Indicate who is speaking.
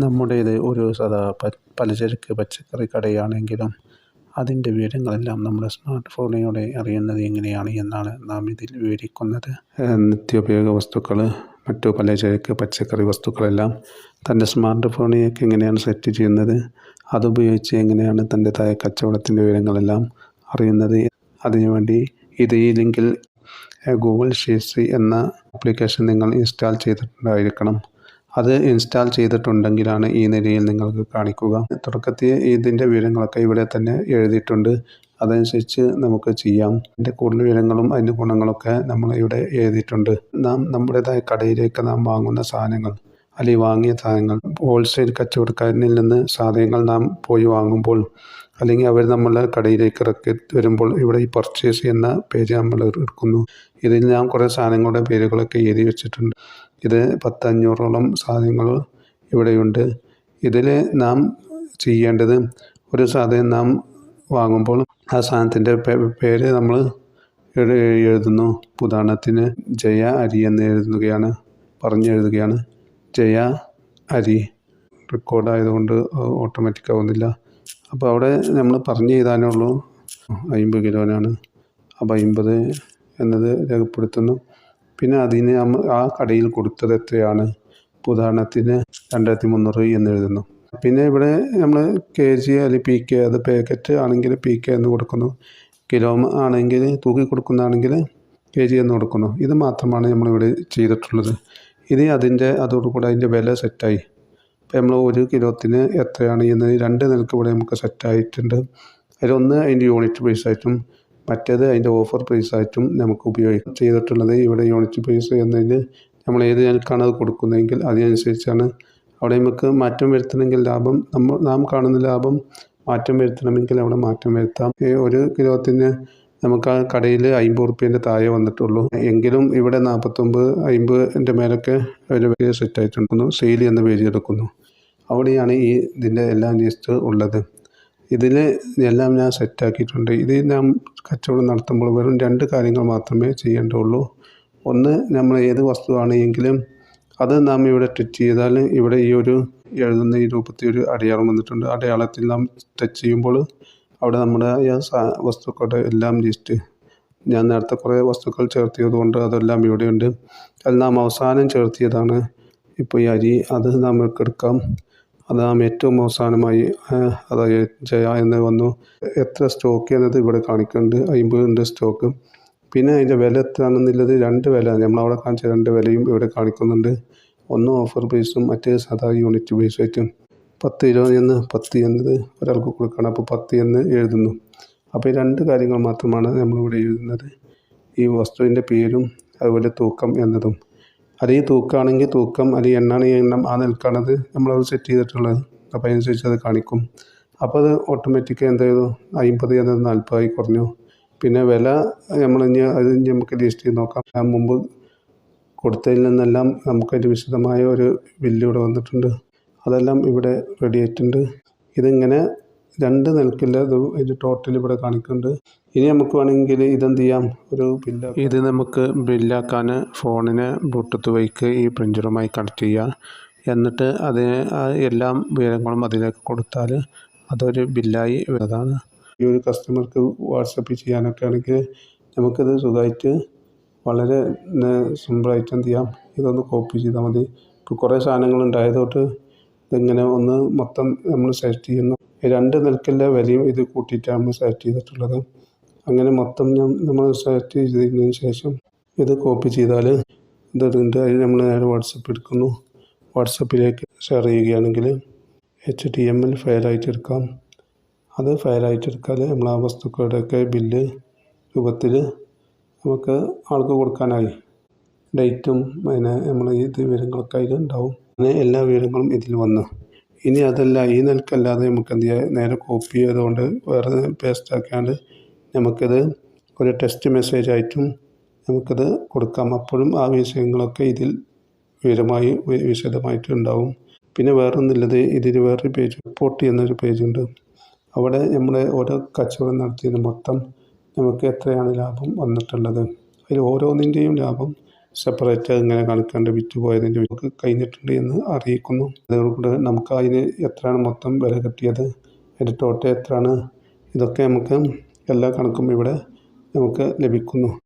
Speaker 1: നമ്മുടേത് ഒരു സദാ പലചരക്ക് പച്ചക്കറി കടയാണെങ്കിലും അതിന്റെ വിവരങ്ങളെല്ലാം നമ്മുടെ സ്മാർട്ട് ഫോണിലൂടെ അറിയുന്നത് എങ്ങനെയാണ് എന്നാണ് നാം ഇതിൽ വിവരിക്കുന്നത്. നിത്യോപയോഗ വസ്തുക്കൾ മറ്റു പലചരക്ക് പച്ചക്കറി വസ്തുക്കളെല്ലാം തന്റെ സ്മാർട്ട് ഫോണിലേക്ക് എങ്ങനെയാണ് സെറ്റ് ചെയ്യുന്നത് അതുപയോഗിച്ച് എങ്ങനെയാണ് തന്റെതായ കച്ചവടത്തിന്റെ വിവരങ്ങളെല്ലാം അറിയുന്നത്. അതിനുവേണ്ടി ഇത് ഈ ലിങ്കിൽ ഗൂഗിൾ ഷീറ്റ്സ് എന്ന ആപ്ലിക്കേഷൻ നിങ്ങൾ ഇൻസ്റ്റാൾ ചെയ്തിട്ടുണ്ടായിരിക്കണം. അത് ഇൻസ്റ്റാൾ ചെയ്തിട്ടുണ്ടെങ്കിലാണ് ഈ നിലയിൽ നിങ്ങൾക്ക് കാണിക്കുക. തുടക്കത്തിൽ ഇതിന്റെ വിവരങ്ങളൊക്കെ ഇവിടെ തന്നെ എഴുതിയിട്ടുണ്ട്. അതനുസരിച്ച് നമുക്ക് ചെയ്യാം. അതിന്റെ കൂടുതൽ വിവരങ്ങളും അതിന്റെ ഗുണങ്ങളൊക്കെ നമ്മൾ ഇവിടെ എഴുതിയിട്ടുണ്ട്. നാം നമ്മുടേതായ കടയിലേക്ക് നാം വാങ്ങുന്ന സാധനങ്ങൾ അല്ലെങ്കിൽ വാങ്ങിയ സാധനങ്ങൾ ഹോൾസെയിൽ കച്ചവടക്കാരനിൽ നിന്ന് സാധനങ്ങൾ നാം പോയി വാങ്ങുമ്പോൾ അല്ലെങ്കിൽ അവർ നമ്മളെ കടയിലേക്ക് ഇറക്കി വരുമ്പോൾ ഇവിടെ ഈ പർച്ചേസ് എന്ന പേജ് നമ്മൾ എടുക്കുന്നു. ഇതിൽ ഞാൻ കുറേ സാധനങ്ങളുടെ പേരുകളൊക്കെ എഴുതി വെച്ചിട്ടുണ്ട്. ഇത് പത്തഞ്ഞൂറോളം സാധനങ്ങൾ ഇവിടെയുണ്ട്. ഇതിൽ നാം ചെയ്യേണ്ടത് ഒരു സാധനം നാം വാങ്ങുമ്പോൾ ആ സാധനത്തിന്റെ പേര് നമ്മൾ എഴുതുന്നു. ഉദാഹരണത്തിന് ജയ അരി എന്ന് എഴുതുകയാണ് പറഞ്ഞെഴുതുകയാണ് ജയ അരി. റെക്കോർഡായതുകൊണ്ട് ഓട്ടോമാറ്റിക് ആവുന്നില്ല. അപ്പോൾ അവിടെ നമ്മൾ പറഞ്ഞു ചെയ്താനേ ഉള്ളൂ അമ്പത് കിലോനാണ്. അപ്പോൾ അമ്പത് എന്നത് രേഖപ്പെടുത്തുന്നു. പിന്നെ അതിന് ആ കടയിൽ കൊടുത്തത് എത്രയാണ്? ഉദാഹരണത്തിന് രണ്ടായിരത്തി മുന്നൂറ് എന്ന് എഴുതുന്നു. പിന്നെ ഇവിടെ നമ്മൾ കെ ജി അല്ലെങ്കിൽ പി കെ അത് പാക്കറ്റ് ആണെങ്കിൽ പി കെ എന്ന് കൊടുക്കുന്നു. കിലോ ആണെങ്കിൽ തൂക്കി കൊടുക്കുന്നതാണെങ്കിൽ കെ ജി എന്ന് കൊടുക്കുന്നു. ഇത് മാത്രമാണ് നമ്മളിവിടെ ചെയ്തിട്ടുള്ളത്. ഇനി അതിന്റെ അതോടുകൂടി അതിന്റെ വില സെറ്റായി. ഇപ്പം നമ്മൾ ഒരു കിലോത്തിന് എത്രയാണ് എന്ന് രണ്ട് നിലയ്ക്ക് ഇവിടെ നമുക്ക് സെറ്റായിട്ടുണ്ട് അതിലൊന്ന് അതിന്റെ യൂണിറ്റ് പ്രൈസ് ആയിട്ടും മറ്റേത് അതിന്റെ ഓഫർ പ്രൈസ് ആയിട്ടും നമുക്ക് ഉപയോഗിക്കാം. ചെയ്തിട്ടുള്ളത് ഇവിടെ യൂണിറ്റ് പ്രൈസ് എന്നതിൽ നമ്മൾ ഏത് നിലക്കാണ് അത് കൊടുക്കുന്നതെങ്കിൽ അതിനനുസരിച്ചാണ് അവിടെ നമുക്ക് മാറ്റം വരുത്തണമെങ്കിൽ ലാഭം നമ്മൾ നാം കാണുന്ന ലാഭം മാറ്റം വരുത്തണമെങ്കിൽ അവിടെ മാറ്റം വരുത്താം. ഒരു കിലോത്തിന് നമുക്ക് ആ കടയിൽ അമ്പത് റുപ്യേന്റെ താഴെ വന്നിട്ടുള്ളൂ. എങ്കിലും ഇവിടെ നാൽപ്പത്തൊമ്പത് അമ്പതിന്റെ മേലൊക്കെ ഒരു സെറ്റ് ആയിട്ടുണ്ടെന്നു സെയിൽ എന്ന പേജ് എടുക്കുന്നു. അവിടെയാണ് ഈ ഇതിന്റെ എല്ലാം ലിസ്റ്റ് ഉള്ളത്. ഇതിൽ എല്ലാം ഞാൻ സെറ്റാക്കിയിട്ടുണ്ട്. ഇത് നാം കച്ചവടം നടത്തുമ്പോൾ വെറും രണ്ട് കാര്യങ്ങൾ മാത്രമേ ചെയ്യേണ്ടുള്ളൂ. ഒന്ന് നമ്മൾ ഏത് വസ്തുവാണെങ്കിലും അത് നാം ഇവിടെ ടച്ച് ചെയ്താൽ ഇവിടെ ഈ ഒരു എഴുതുന്ന ഈ രൂപത്തിൽ ഒരു അടയാളം വന്നിട്ടുണ്ട്. അടയാളത്തിൽ നാം ടച്ച് ചെയ്യുമ്പോൾ അവിടെ നമ്മുടെ വസ്തുക്കളുടെ എല്ലാം ലിസ്റ്റ് ഞാൻ നേരത്തെ കുറേ വസ്തുക്കൾ ചേർത്തിയത് കൊണ്ട് അതെല്ലാം ഇവിടെയുണ്ട് അത് നാം അവസാനം ചേർത്തിയതാണ്. ഇപ്പോൾ ഈ അരി അത് നമുക്ക് എടുക്കാം. അത് നാം ഏറ്റവും അവസാനമായി അതായത് ജയ എന്ന് വന്നു. എത്ര സ്റ്റോക്ക് എന്നത് ഇവിടെ കാണിക്കുന്നുണ്ട്. അമ്പതിന്റെ സ്റ്റോക്ക് പിന്നെ അതിന്റെ വില എത്രയാണെന്നുള്ളത് രണ്ട് വില നമ്മളവിടെ കാണിച്ച രണ്ട് വിലയും ഇവിടെ കാണിക്കുന്നുണ്ട്. ഒന്ന് ഓഫർ പ്രൈസും മറ്റേ സാധാ യൂണിറ്റ് ബേസ് ആയിട്ടും. പത്ത് ഇരുപത് എന്ന് പത്ത് എന്നത് ഒരാൾക്ക് കൊടുക്കണം. അപ്പോൾ പത്ത് എന്ന് എഴുതുന്നു. അപ്പോൾ ഈ രണ്ട് കാര്യങ്ങൾ മാത്രമാണ് നമ്മളിവിടെ എഴുതുന്നത്. ഈ വസ്തുവിന്റെ പേരും അതുപോലെ തൂക്കം എന്നതും. അല്ലെങ്കിൽ തൂക്കാണെങ്കിൽ തൂക്കം അല്ലെങ്കിൽ എണ്ണാണെങ്കിൽ എണ്ണം ആ നിൽക്കാണത് നമ്മളത് സെറ്റ് ചെയ്തിട്ടുള്ളത്. അപ്പോൾ അതിനനുസരിച്ച് അത് കാണിക്കും. അപ്പോൾ അത് ഓട്ടോമാറ്റിക്കായി എന്ത് ചെയ്തു? അമ്പത് എന്നത് നാൽപ്പതായി കുറഞ്ഞു. പിന്നെ വില നമ്മൾ ഇനി അത് ഇനി നമുക്ക് ലിസ്റ്റ് ചെയ്ത് നോക്കാം. ഞാൻ മുമ്പ് കൊടുത്തതിൽ നിന്നെല്ലാം നമുക്കതിന്റെ വിശദമായ ഒരു ബില്ല് ഇവിടെ വന്നിട്ടുണ്ട്. അതെല്ലാം ഇവിടെ റെഡി ആയിട്ടുണ്ട്. ഇതിങ്ങനെ രണ്ട് നിലക്കില്ല ഇത് ഇത് ടോട്ടൽ ഇവിടെ കാണിക്കുന്നുണ്ട്. ഇനി നമുക്ക് വേണമെങ്കിൽ ഇതെന്ത് ചെയ്യാം? ഒരു ബില്ല് ഇത് നമുക്ക് ബില്ലാക്കാൻ ഫോണിന് ബ്ലൂടൂത്ത് വൈക്ക് ഈ പ്രിന്ററുമായി കണക്ട് ചെയ്യുക എന്നിട്ട് അതിന് എല്ലാം വിവരങ്ങളും അതിലേക്ക് കൊടുത്താൽ അതൊരു ബില്ലായി വരുന്നതാണ്. ഈ ഒരു കസ്റ്റമർക്ക് വാട്സപ്പ് ചെയ്യാനൊക്കെ ആണെങ്കിൽ നമുക്കിത് സുഖമായിട്ട് വളരെ സിമ്പിളായിട്ട് എന്ത് ചെയ്യാം? ഇതൊന്ന് കോപ്പി ചെയ്താൽ മതി. ഇപ്പോൾ കുറേ സാധനങ്ങൾ ഉണ്ടായതുകൊണ്ട് ഇതിങ്ങനെ ഒന്ന് മൊത്തം നമ്മൾ സെലക്ട് ചെയ്യുന്നു. രണ്ട് നിൽക്കലിന്റെ വിലയും ഇത് കൂട്ടിയിട്ടാണ് നമ്മൾ സെലക്ട് ചെയ്തിട്ടുള്ളത്. അങ്ങനെ മൊത്തം നമ്മൾ സെലക്ട് ചെയ്തതിന് ശേഷം ഇത് കോപ്പി ചെയ്താൽ ഇതെടുത്തിട്ട് അതിൽ നമ്മൾ നേരെ വാട്സപ്പ് എടുക്കുന്നു. വാട്സപ്പിലേക്ക് ഷെയർ ചെയ്യുകയാണെങ്കിൽ എച്ച് ടി എം എൽ ഫയലായിട്ട് അത് ഫയലായിട്ട് എടുത്താൽ നമ്മൾ ആ വസ്തുക്കളുടെയൊക്കെ ബില്ല് രൂപത്തിൽ നമുക്ക് ആൾക്ക് കൊടുക്കാനായി. ഡേറ്റും അതിന് നമ്മൾ ഇത് വിവരങ്ങളൊക്കെ അതിൽ ഉണ്ടാവും. അങ്ങനെ എല്ലാ വിവരങ്ങളും ഇതിൽ വന്നു. ഇനി അതല്ല ഈ നിലക്കല്ലാതെ നമുക്ക് എന്ത് ചെയ്യാം? നേരെ കോപ്പി ചെയ്തുകൊണ്ട് വേറെ പേസ്റ്റ് ആക്കാണ്ട് നമുക്കിത് ഒരു ടെക്സ്റ്റ് മെസ്സേജ് ആയിട്ടും നമുക്കത് കൊടുക്കാം. അപ്പോഴും ആ വിഷയങ്ങളൊക്കെ ഇതിൽ വിവരമായി വിശദമായിട്ട് ഉണ്ടാവും. പിന്നെ വേറൊന്നുള്ളത് ഇതിൽ വേറൊരു പേജ് റിപ്പോർട്ട് എന്നൊരു പേജുണ്ട് അവിടെ നമ്മുടെ ഓരോ കച്ചവടം നടത്തിയതിന് മൊത്തം നമുക്ക് എത്രയാണ് ലാഭം വന്നിട്ടുള്ളത്? അതിൽ ഓരോന്നിന്റെയും ലാഭം സെപ്പറേറ്റ് ഇങ്ങനെ കണക്കാണ്ട് വിറ്റ് പോയതിന്റെ നമുക്ക് കഴിഞ്ഞിട്ടുണ്ട് എന്ന് അറിയിക്കുന്നു. അതോടുകൂടെ നമുക്ക് അതിന് എത്രയാണ് മൊത്തം വില കിട്ടിയത്? അതിന്റെ ടോട്ടൽ എത്രയാണ്? ഇതൊക്കെ നമുക്ക് എല്ലാ കണക്കും ഇവിടെ നമുക്ക് ലഭിക്കുന്നു.